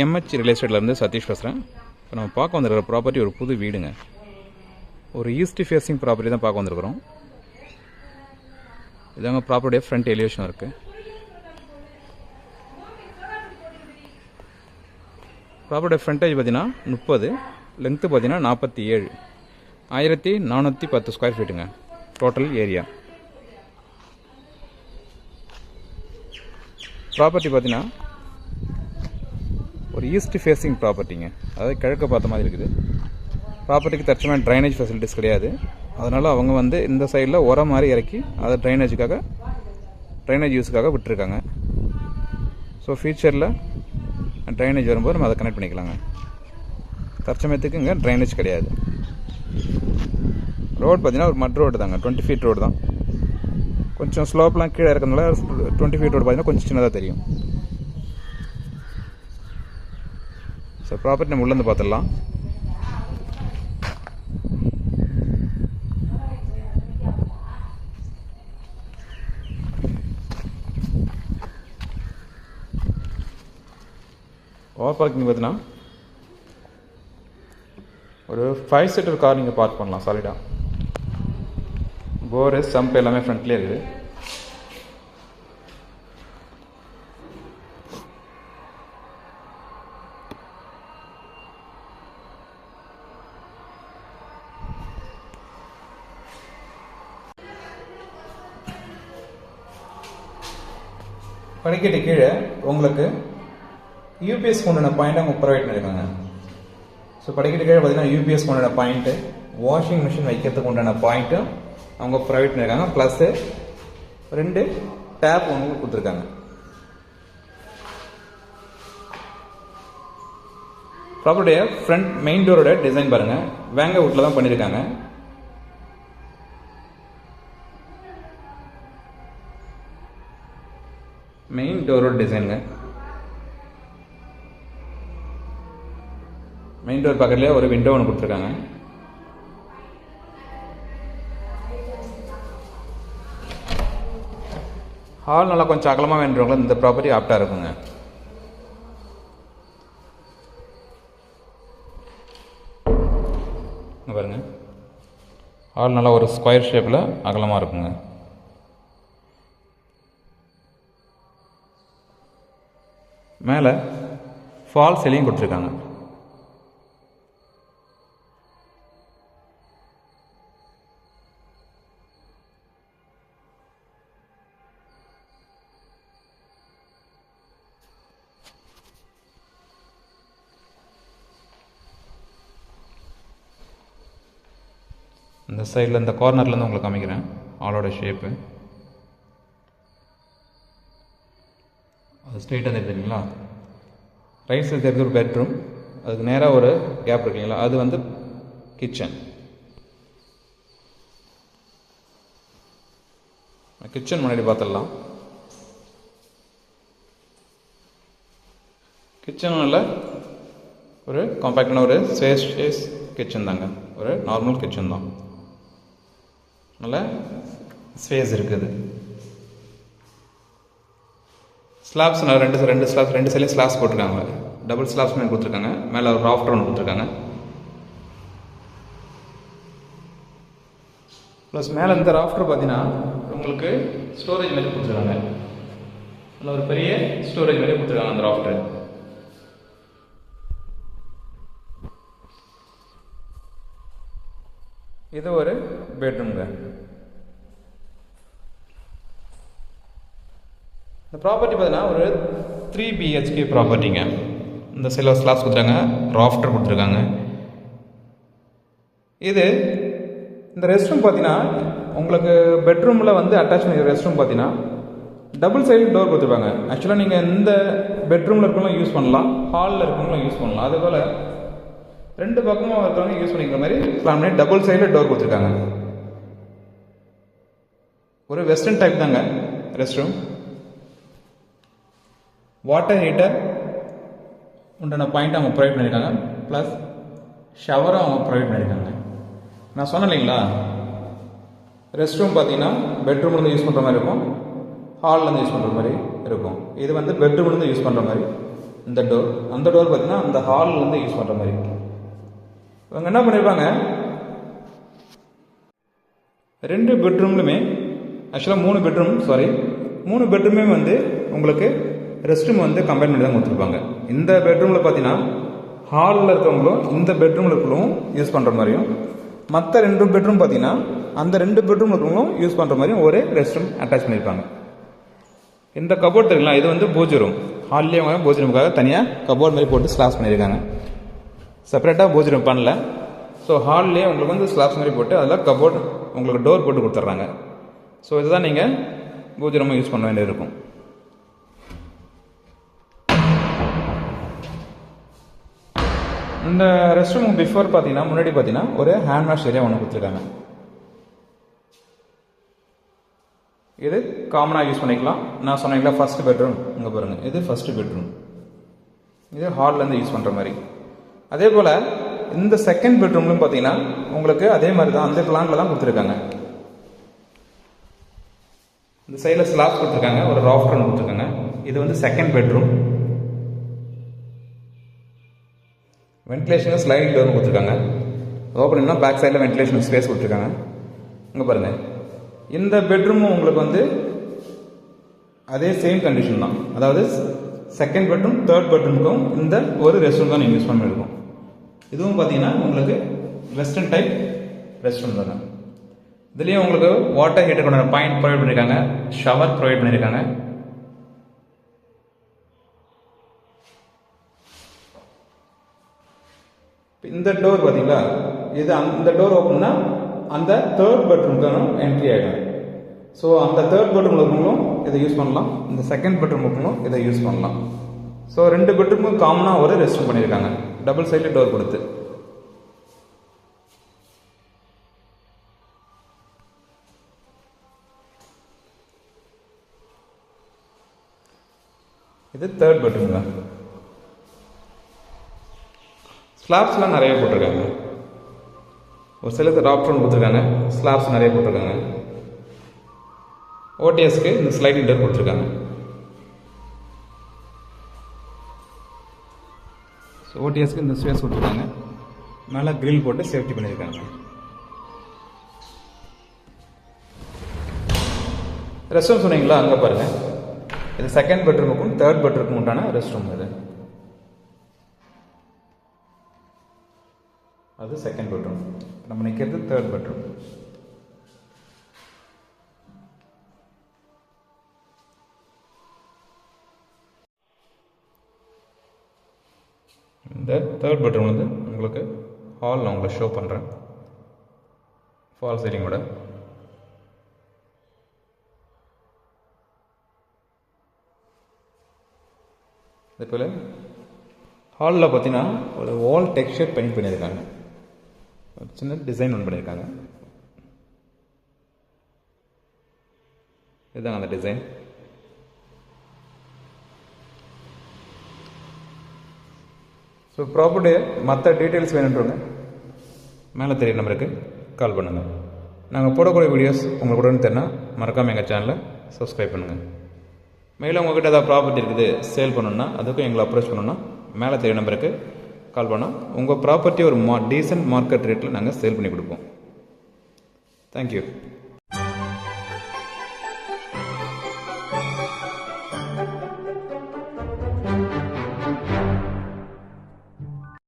MH real எஸ்டேட்லேருந்து Satish பேசுகிறேன் இப்போ நம்ம பார்க்க வந்திருக்கிற ப்ராப்பர்ட்டி ஒரு புது வீடுங்க. ஒரு ஈஸ்ட் ஃபேஸிங் ப்ராப்பர்ட்டி தான் பார்க்க வந்திருக்கிறோம். இதாங்க ப்ராப்பர்ட்டியாக ஃப்ரண்ட் எலிவேஷன் இருக்குது ப்ராப்பர்ட்டி ஃப்ரண்டேஜ் பார்த்தீங்கன்னா முப்பது லென்த்து பார்த்தீங்கன்னா நாற்பத்தி ஏழு. ஆயிரத்தி நானூற்றி பத்து ஸ்கொயர் ஃபீட்டுங்க டோட்டல் ஏரியா ப்ராப்பர்ட்டி பார்த்தீங்கன்னா ஒரு ஈஸ்ட் ஃபேஸிங் ப்ராப்பர்ட்டிங்க அதாவது கிழக்க பார்த்த மாதிரி இருக்குது. ப்ராப்பர்ட்டிக்கு தற்சமயம் ட்ரைனேஜ் ஃபெசிலிட்டிஸ் கிடையாது. அதனால் அவங்க வந்து இந்த சைடில் உரம் மாதிரி இறக்கி அதை ட்ரைனேஜுக்காக ட்ரைனேஜ் யூஸுக்காக விட்டுருக்காங்க. ஸோ ஃபியூச்சரில் ட்ரைனேஜ் வரும்போது நம்ம அதை கனெக்ட் பண்ணிக்கலாங்க. தற்சமயத்துக்கு இங்கே ட்ரைனேஜ் கிடையாது. ரோடு பார்த்தீங்கன்னா ஒரு மட் ரோடு தாங்க. டுவெண்ட்டி ஃபீட் ரோடு தான். கொஞ்சம் ஸ்லோப்லாம் கீழே இருக்கிறதுனால டுவெண்ட்டி ஃபீட் ரோடு பார்த்தீங்கன்னா கொஞ்சம் சின்னதாக தெரியும். ஸோ ப்ராப்பர்ட்டி நம்ம உள்ளேருந்து பார்த்துடலாம். ஓவர் பார்க்கிங் பார்த்தீங்கன்னா ஒரு ஃபைவ் சீட்டர் கார் நீங்கள் பார்க் பண்ணலாம் சாலிடாக போரு சம்ப் எல்லாமே ஃப்ரண்ட்லேயே இருக்குது. படிக்கட்டு கீழே உங்களுக்கு யூபிஎஸ் கொண்டான பாயிண்ட் அவங்க ப்ரொவைட் பண்ணியிருக்காங்க ஸோ படிக்கட்டு கீழே பார்த்தீங்கன்னா யூபிஎஸ் கொண்டான பாயிண்ட்டு வாஷிங் மிஷின் வைக்கிறதுக்கு உண்டான பாயிண்ட்டும் அவங்க ப்ரொவைட் பண்ணியிருக்காங்க ப்ளஸ்ஸு ரெண்டு டேப் ஒன்று கொடுத்துருக்காங்க. ப்ராப்பர்ட்டியை ஃப்ரண்ட் மெயின் டோரோட டிசைன் பாருங்கள் வேங்க வுட்டில் தான் பண்ணியிருக்காங்க மெயின் டோரோட டிசைனுங்க மெயின் டோர் பக்கத்துலேயே ஒரு விண்டோ ஒன்று கொடுத்துருக்காங்க. ஹால் நல்லா கொஞ்சம் அகலமாக வேண்டுறவங்களும் இந்த ப்ராப்பர்ட்டி ஆப்டாக இருக்குங்க. பாருங்கள் பாருங்க. ஹால் நல்லா ஒரு ஸ்கொயர் ஷேப்பில் அகலமாக இருக்குங்க. மேலே ஃபால் சீலிங் கொடுத்துருக்காங்க. இந்த சைடில் இந்த கார்னர்லேருந்து உங்களுக்கு காமிக்கிறேன். ஆளோட ஷேப்பு ஸ்ட்ரெயிட்டாக தெரியுது ரைட் சைடு தெரிஞ்ச ஒரு பெட்ரூம் அதுக்கு நேராக ஒரு கேப் இருக்கு இல்லைங்களா? அது வந்து கிச்சன் கிச்சன் முன்னாடி பார்த்துடலாம் கிச்சனில் ஒரு காம்பேக்டான ஒரு ஸ்பேஸ் கிச்சன் தாங்க. ஒரு நார்மல் கிச்சன் தான். நல்ல ஸ்பேஸ் இருக்குது. ஸ்லாப்ஸ் நான் ரெண்டு ரெண்டு ஸ்லாப்ஸ் ரெண்டு சைட்லையும் ஸ்லாப்ஸ் போட்டிருக்காங்க. டபுள் ஸ்லாப்ஸ் மேலே கொடுத்துருக்காங்க. மேலே ஒரு ராஃப்டர் ஒன்று கொடுத்துருக்காங்க. ப்ளஸ் மேலே இந்த ராஃப்டர் பார்த்தீங்கன்னா உங்களுக்கு ஸ்டோரேஜ் மாதிரி கொடுத்துருக்காங்க. நல்ல ஒரு பெரிய ஸ்டோரேஜ் மாதிரி கொடுத்துருக்காங்க அந்த ராஃப்டர் இது ஒரு பெட்ரூம்ங்க இந்த ப்ராப்பர்ட்டி பார்த்தீங்கன்னா ஒரு த்ரீ பிஹெச்கே ப்ராப்பர்ட்டிங்க இந்த சைடில் ஸ்லாப்ஸ் கொடுத்துருக்காங்க ராஃப்டர் கொடுத்துருக்காங்க. இது இந்த ரெஸ்ட் ரூம் பார்த்தீங்கன்னா உங்களுக்கு பெட்ரூமில் வந்து அட்டாச் பண்ணி ரெஸ்ட் ரூம் பார்த்தீங்கன்னா டபுள் சைடு டோர் கொடுத்துருப்பாங்க ஆக்சுவலாக நீங்கள் இந்த பெட்ரூமில் இருக்கவங்களும் யூஸ் பண்ணலாம் ஹாலில் இருக்கவங்களும் யூஸ் பண்ணலாம். அதுபோல் ரெண்டு பக்கமும் இருக்கிறவங்க யூஸ் பண்ணிக்கிற மாதிரி பிளான் பண்ணி டபுள் சைடில் டோர் கொடுத்துருக்காங்க. ஒரு வெஸ்டர்ன் டைப் தாங்க ரெஸ்ட் ரூம் வாட்டர் ஹீட்டர் உண்டான பாயிண்ட் அவங்க ப்ரொவைட் பண்ணியிருக்காங்க ப்ளஸ் ஷவரும் அவங்க ப்ரொவைட் பண்ணியிருக்காங்க நான் சொன்னேன் இல்லைங்களா? ரெஸ்ட் ரூம் பார்த்தீங்கன்னா பெட்ரூம்லேருந்து யூஸ் பண்ணுற மாதிரி இருக்கும். ஹால்லேருந்து யூஸ் பண்ணுற மாதிரி இருக்கும். இது வந்து பெட்ரூம்லேருந்து யூஸ் பண்ணுற மாதிரி. இந்த டோர் அந்த டோர் பார்த்தீங்கன்னா அந்த ஹால்லேருந்து யூஸ் பண்ணுற மாதிரி. இவங்க என்ன பண்ணியிருப்பாங்க ரெண்டு பெட்ரூம்லையுமே ஆக்சுவலாக மூணு பெட்ரூம் சாரி மூணு பெட்ரூமே வந்து உங்களுக்கு ரெஸ்ட் ரூம் வந்து கம்பைன் பண்ணி தான் கொடுத்துருப்பாங்க. இந்த பெட்ரூமில் பார்த்தீங்கன்னா ஹாலில் இருக்கவங்களும் இந்த பெட்ரூமில் யூஸ் பண்ணுற மாதிரியும் மற்ற ரெண்டு பெட்ரூம் பார்த்தீங்கன்னா அந்த ரெண்டு பெட்ரூம் இருக்கிறவங்களும் யூஸ் பண்ணுற மாதிரியும் ஒரே ரெஸ்ட் ரூம் அட்டாச் பண்ணியிருப்பாங்க. இந்த கபோர்ட் தெரியுங்களா? இது வந்து பூஜை ரூம் ஹால்லேயே அவங்க பூஜை ரூமுக்காக தனியாக கபோர்ட் மாதிரி போட்டு ஸ்லாப்ஸ் பண்ணியிருக்காங்க. செப்பரேட்டாக பூஜை ரூம் பண்ணல. ஸோ ஹால்லேயே உங்களுக்கு வந்து ஸ்லாப்ஸ் மாதிரி போட்டு அதில் கபோர்ட் உங்களுக்கு டோர் போட்டு கொடுத்துட்றாங்க. ஸோ இதுதான் நீங்கள் பூஜை ரூம் யூஸ் பண்ண வேண்டியது இருக்கும். இந்த ரெஸ்ட் ரூம் பிஃபோர் பார்த்தீங்கன்னா முன்னாடி பார்த்தீங்கன்னா ஒரு ஹேண்ட் வாஷ் ஏரியா ஒன்று கொடுத்துருக்காங்க. இது காமனாக யூஸ் பண்ணிக்கலாம். நான் சொன்னீங்களா ஃபர்ஸ்ட் பெட்ரூம் இங்கே பாருங்கள் இது ஃபர்ஸ்ட் பெட்ரூம் இது ஹால்லேருந்து யூஸ் பண்ணுற மாதிரி. அதே போல் இந்த செகண்ட் பெட்ரூம்லையும் பார்த்தீங்கன்னா உங்களுக்கு அதே மாதிரி தான் அந்த பிளானில் தான் கொடுத்துருக்காங்க. இந்த சைடில் ஸ்லாப் கொடுத்துருக்காங்க ஒரு ராஃப்ட் ஒன்று கொடுத்துருக்காங்க. இது வந்து செகண்ட் பெட்ரூம் வென்டிலேஷனும் ஸ்லைடிங் டோர் கொடுத்துருக்காங்க. ஓப்பனிங்னா பேக் சைடில் வென்டிலேஷன் ஸ்பேஸ் கொடுத்துருக்காங்க. இங்கே பாருங்கள் இந்த பெட்ரூமும் உங்களுக்கு வந்து அதே சேம் கண்டிஷன் தான். அதாவது செகண்ட் பெட்ரூம் தேர்ட் பெட்ரூமுக்கும் இந்த ஒரு ரெஸ்ட் ரூம் தான் நீங்கள் யூஸ் பண்ணிருக்கோம். இதுவும் பார்த்தீங்கன்னா உங்களுக்கு வெஸ்டர்ன் டைப் ரெஸ்ட் ரூம் தானே இதுலேயும் உங்களுக்கு வாட்டர் ஹீட்டர் கொண்ட பாயிண்ட் ப்ரொவைட் பண்ணியிருக்காங்க ஷவர் ப்ரொவைட் பண்ணியிருக்காங்க இந்த டோர் பார்த்தீங்களா இது அந்த டோர் ஓப்பன்னா அந்த தேர்ட் பெட்ரூம்க்கு என்ட்ரி ஆகிடும் ஸோ அந்த தேர்ட் பெட்ரூம் இருக்கவங்களும் இதை யூஸ் பண்ணலாம். இந்த செகண்ட் பெட்ரூம் இருக்கவங்களும் இதை யூஸ் பண்ணலாம். ஸோ ரெண்டு பெட்ரூமும் காமனாக ஒரு ரெஸ்ட் ரூம் பண்ணியிருக்காங்க. டபுள் சைடில் டோர் கொடுத்து. இது தேர்ட் பெட்ரூம் தான் ஸ்லாப்ஸ்லாம் நிறைய போட்டிருக்காங்க. ஒரு சிலருக்கு ராப்டர் கொடுத்துருக்காங்க. ஸ்லாப்ஸ் நிறைய போட்டிருக்காங்க. ஓடிஎஸ்க்கு இந்த ஸ்லைடிங் டோர் கொடுத்துருக்காங்க. ஸோ ஓடிஎஸ்க்கு இந்த ஸ்பேஸ் கொடுத்துருக்காங்க. மேலே க்ரில் போட்டு சேஃப்டி பண்ணியிருக்காங்க. ரெஸ்ட் ரூம் சொன்னீங்களா? அங்கே பாருங்கள் இது செகண்ட் பெட்ரூமுக்கும் தேர்ட் பெட்ரூமுக்கும் உண்டான ரெஸ்ட் ரூம் இது. செகண்ட் பெட்ரூம் நம்ம நிற்கிறது தேர்ட் பெட்ரூம் இந்த தேர்ட் பெட்ரூம் வந்து உங்களுக்கு ஹால் நான் உங்களை ஷோ பண்ணுறேன் ஃபால் சீலிங்கோட அதே போல் ஹாலில் பார்த்தீங்கன்னா ஒரு வால் டெக்ஸ்டர் பெயிண்ட் பண்ணியிருக்காங்க. ஒரு சின்ன டிசைன் ஒன்று பண்ணியிருக்காங்க. இதுதாங்க அந்த டிசைன் ஸோ ப்ராப்பர்ட்டி மற்ற டீட்டெயில்ஸ் வேணுன்றவங்க மேலே தெரிய நம்பருக்கு கால் பண்ணுங்கள் நாங்கள் போடக்கூடிய வீடியோஸ் உங்களுக்கு உடனே தெரிஞ்சால் மறக்காமல் எங்கள் சேனலை சப்ஸ்கிரைப் பண்ணுங்கள் மேலும் உங்கள்கிட்ட ஏதாவது ப்ராப்பர்ட்டி இருக்குது சேல் பண்ணணுன்னா அதுக்கும் எங்களை அப்ரோச் பண்ணணுன்னா மேலே தெரிய நம்பருக்கு கால் பண்ணால் உங்கள் ப்ராப்பர்ட்டி ஒரு மா டீசன்ட் மார்க்கெட் ரேட்டில் நாங்கள் சேல் பண்ணி கொடுப்போம். தேங்க்யூ